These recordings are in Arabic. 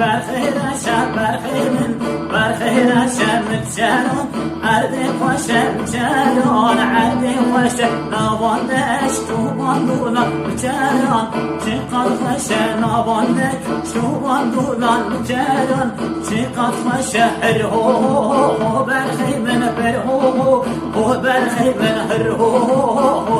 برخی را شب من برخی را شب متجرم عرضی خوشم جران عرضی خوشم نوانده شوبان دولان مجران چقدر خوشه نوانده شوبان دولان مجران چقدر خوشه هو من بر هو من هر هو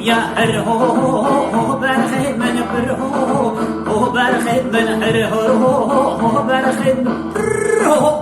يا عرهو برخيد من برهو برخيد من عرهو برخيد من برهو